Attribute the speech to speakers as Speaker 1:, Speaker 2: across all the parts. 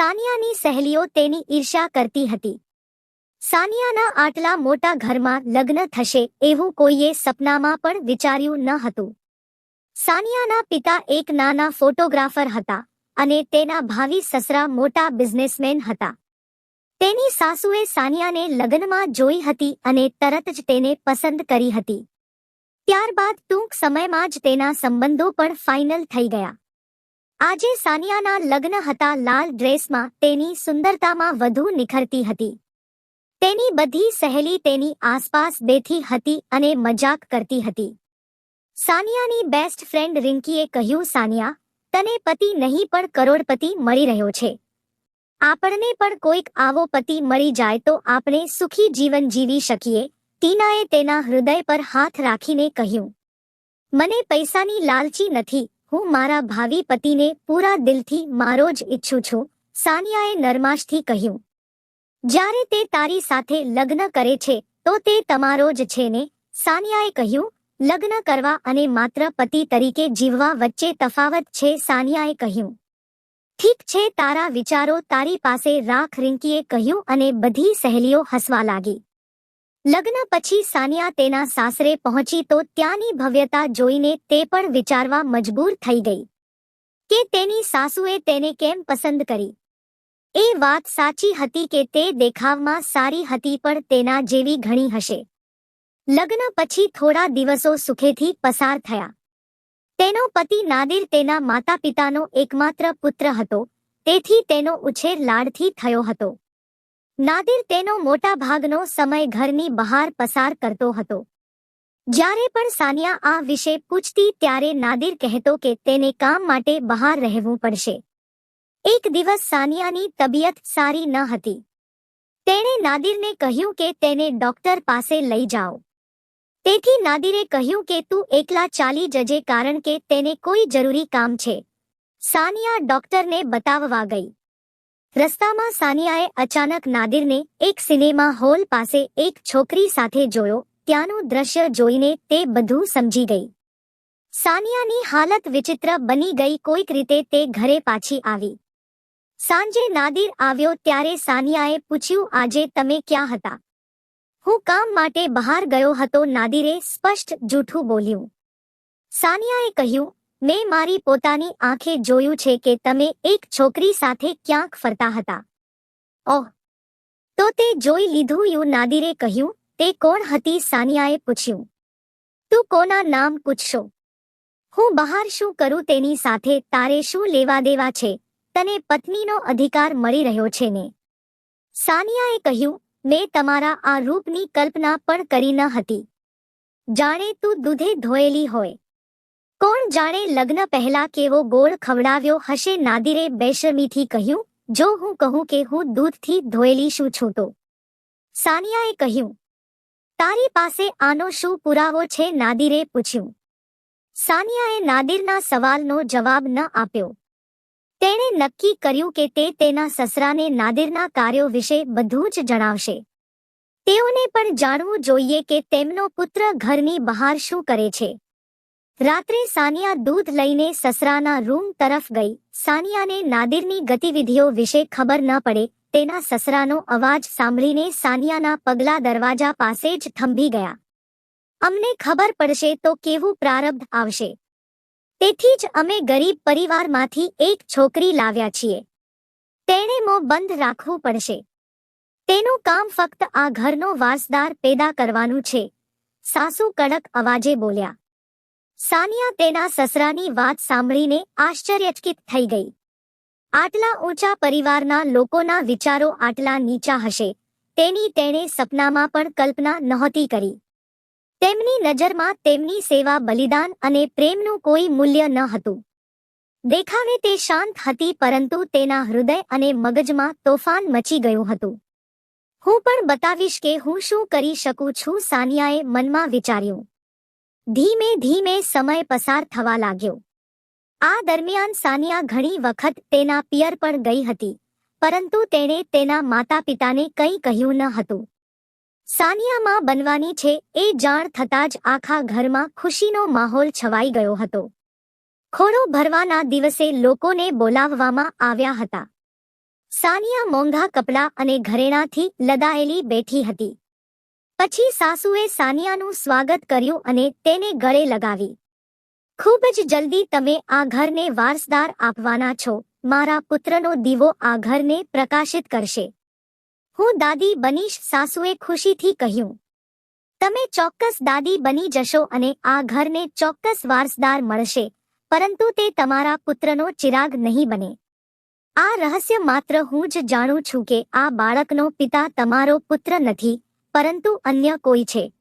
Speaker 1: સાનિયાની સહેલીઓ તેની ઈર્ષ્યા કરતી હતી. સાનિયાના આટલા મોટા ઘરમાં લગ્ન થશે એવું કોઈએ સપનામાં પણ વિચાર્યું ન હતું. સાનિયાના પિતા એક નાના ફોટોગ્રાફર હતા અને તેના ભાવિ સસરા મોટા બિઝનેસમેન હતા. તેની સાસુએ સાનિયાને લગ્નમાં જોઈ હતી અને તરત જ તેને પસંદ કરી હતી. ત્યારબાદ ટૂંક સમયમાં જ તેના સંબંધો પણ ફાઇનલ થઈ ગયા. આજે સાનિયાના લગ્ન હતા લાલ ડ્રેસમાં તેની સુંદરતામાં વધુ નિખરતી હતી. તેની બધી સહેલી તેની આસપાસ બેઠી હતી અને મજાક કરતી હતી. સાનિયાની બેસ્ટ ફ્રેન્ડ રિંકીએ કહ્યું, સાનિયા, તને પતિ નહીં પણ કરોડપતિ મળી રહ્યો છે. આપણને પણ કોઈક આવો પતિ મળી જાય તો આપણે સુખી જીવન જીવી શકીએ. ટીનાએ તેના હૃદય પર હાથ રાખીને કહ્યું. મને પૈસાની લાલચી નથી હું મારા ભાવિ પતિને પૂરા દિલથી મારો જ ઈચ્છું છું, સાનિયાએ નરમાશથી કહ્યું. જ્યારે તે તારી સાથે લગ્ન કરે છે, તો તે તમારો જ છે ને, સાનિયાએ કહ્યું. લગ્ન કરવા અને માત્ર પતિ તરીકે જીવવા વચ્ચે તફાવત છે, સાનિયાએ કહ્યું. ઠીક છે, તારા વિચારો તારી પાસે રાખ રિંકીએ કહ્યું અને બધી સહેલીઓ હસવા લાગી. લગ્ન પછી સાનિયા તેના સાસરે પહોંચી તો ત્યાંની ભવ્યતા જોઈને તે પણ વિચારવા મજબૂર થઈ ગઈ કે તેની સાસુએ તેને કેમ પસંદ કરી? એ વાત સાચી હતી કે તે દેખાવમાં સારી હતી પણ તેના જેવી ઘણી હશે. લગ્ન પછી થોડા દિવસો સુખેથી પસાર થયા. તેનો પતિ નાદિર તેના માતા પિતાનો એકમાત્ર પુત્ર હતો, તેથી તેનો ઉછેર લાડથી થયો હતો. નાદિર તેનો મોટા ભાગનો સમય ઘરની બહાર પસાર કરતો હતો. જ્યારે પણ સાનિયા આ વિશે પૂછતી ત્યારે નાદિર કહેતો કે તેને કામ માટે બહાર રહેવું પડશે. એક દિવસ સાનિયાની તબિયત સારી ન હતી. તેણે નાદિરને કહ્યું કે તેને ડોક્ટર પાસે લઈ જાઓ. તેથી નાદિરે કહ્યું કે તું એકલા ચાલી જજે કારણ કે તેને કોઈ જરૂરી કામ છે. સાનિયા ડોક્ટરને બતાવવા ગઈ. રસ્તામાં સાનિયાએ અચાનક નાદિરને એક સિનેમા હોલ પાસે એક છોકરી સાથે જોયો. ત્યાંનું દ્રશ્ય જોઈને તે બધું સમજી ગઈ. સાનિયાની હાલત વિચિત્ર બની ગઈ કોઈક રીતે તે ઘરે પાછી આવી. સાંજે નાદિર આવ્યો ત્યારે સાનિયાએ પૂછ્યું, આજે તમે ક્યાં હતા? હું કામ માટે બહાર ગયો હતો, નાદિરે સ્પષ્ટ જૂઠું બોલ્યું. સાનિયાએ કહ્યું મેં મારી પોતાની આંખે જોયું છે કે તમે એક છોકરી સાથે ક્યાંક ફરતા હતા. ઓહ. તો તે જોઈ લીધું યુ નાદિરે કહ્યું, તે કોણ હતી? સાનિયાએ પૂછ્યું. તું કોના નામ પૂછશો? હું બહાર શું કરું તેની સાથે? તારે શું લેવા દેવા છે? તને પત્નીનો અધિકાર મળી રહ્યો છે ને? સાનિયાએ કહ્યું, મેં તમારા આ રૂપની કલ્પના પણ કરી ન હતી. જાણે તું દૂધે ધોયેલી હોય. કોણ જાણે લગ્ન પહેલા કેવો ગોળ ખવડાવ્યો હશે નાદિરે બેશરમીથી કહ્યું, જો હું કહું કે હું દૂધથી ધોયેલી શું છું તો સાનિયાએ કહ્યું, તારી પાસે આનો શું પુરાવો છે? નાદિરે પૂછ્યું. સાનિયાએ નાદિરના સવાલનો જવાબ ન આપ્યો. તેણે નક્કી કર્યું કે તે તેના સસરાને નાદિરના કાર્યો વિશે બધું જ જણાવશે. તેઓને પણ જાણવું જોઈએ કે તેમનો પુત્ર ઘરની બહાર શું કરે છે. રાત્રે સાનિયા દૂધ લઈને સસરાના રૂમ તરફ ગઈ. સાનિયાને નાદિરની ગતિવિધિઓ વિશે ખબર ન પડે, તેના સસરાનો અવાજ સાંભળીને સાનિયાના પગલા દરવાજા પાસે જ થંભી ગયા. અમને ખબર પડશે તો કેવું પ્રારબ્ધ આવશે. તેથી જ અમે ગરીબ પરિવારમાંથી એક છોકરી લાવ્યા છીએ. તેણે મો બંધ રાખવું પડશે. તેનું કામ ફક્ત આ ઘરનો વારસદાર પેદા કરવાનું છે. સાસુ કડક અવાજે બોલ્યા. સાનિયા તેના સસરાની વાત સાંભળીને આશ્ચર્યચકિત થઈ ગઈ. આટલા ઊંચા પરિવારના લોકોના વિચારો આટલા નીચા હશે, તેની તેણે સપનામાં પણ કલ્પના નહોતી કરી. તેમની નજરમાં તેમની સેવા બલિદાન અને પ્રેમનું કોઈ મૂલ્ય ન હતું. દેખાવે તે શાંત હતી પરંતુ તેના હૃદય અને મગજમાં તોફાન મચી ગયું હતું. હું પણ બતાવીશ કે હું શું કરી શકું છું, સાનિયાએ મનમાં વિચાર્યું. ધીમે ધીમે સમય પસાર થવા લાગ્યો. આ દરમિયાન સાનિયા ઘણી વખત તેના પિયર પર ગઈ હતી, પરંતુ તેણે તેના માતા પિતાને કંઈ કહ્યું ન હતું. સાનિયામાં બનવાની છે એ જાણ થતાં જ આખા ઘરમાં ખુશીનો માહોલ છવાઈ ગયો હતો. ખોડો ભરવાના દિવસે લોકોને બોલાવવામાં આવ્યા હતા. સાનિયા મોંઘા કપડાં અને ઘરેણાંથી લદાયેલી બેઠી હતી. પછી સાસુએ સાનિયાનું સ્વાગત કર્યું અને તેને ગળે લગાવી. ખૂબ જ જલ્દી તમે આ ઘરને વારસદાર આપવાના છો. મારા પુત્રનો દીવો આ ઘરને પ્રકાશિત કરશે. હું દાદી બનીશ, સાસુએ ખુશીથી કહ્યું. તમે ચોક્કસ દાદી બની જશો અને આ ઘરને ચોક્કસ વારસદાર મળશે, પરંતુ તે તમારા પુત્રનો ચિરાગ નહીં બને. આ રહસ્ય માત્ર હું જ જાણું છું કે આ બાળકનો પિતા તમારો પુત્ર નથી પરંતુ અન્ય કોઈ છે.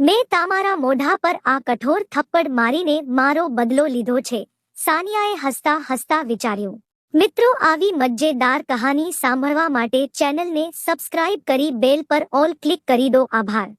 Speaker 1: મેં તમારા મોઢા પર આ કઠોર થપ્પડ મારીને મારો બદલો લીધો છે. સાનિયાએ હસતા હસતા વિચાર્યું. મિત્રો, આવી મજેદાર કહાની સાંભળવા માટે ચેનલને સબસ્ક્રાઇબ કરી બેલ પર ઓલ ક્લિક કરી દો. આભાર.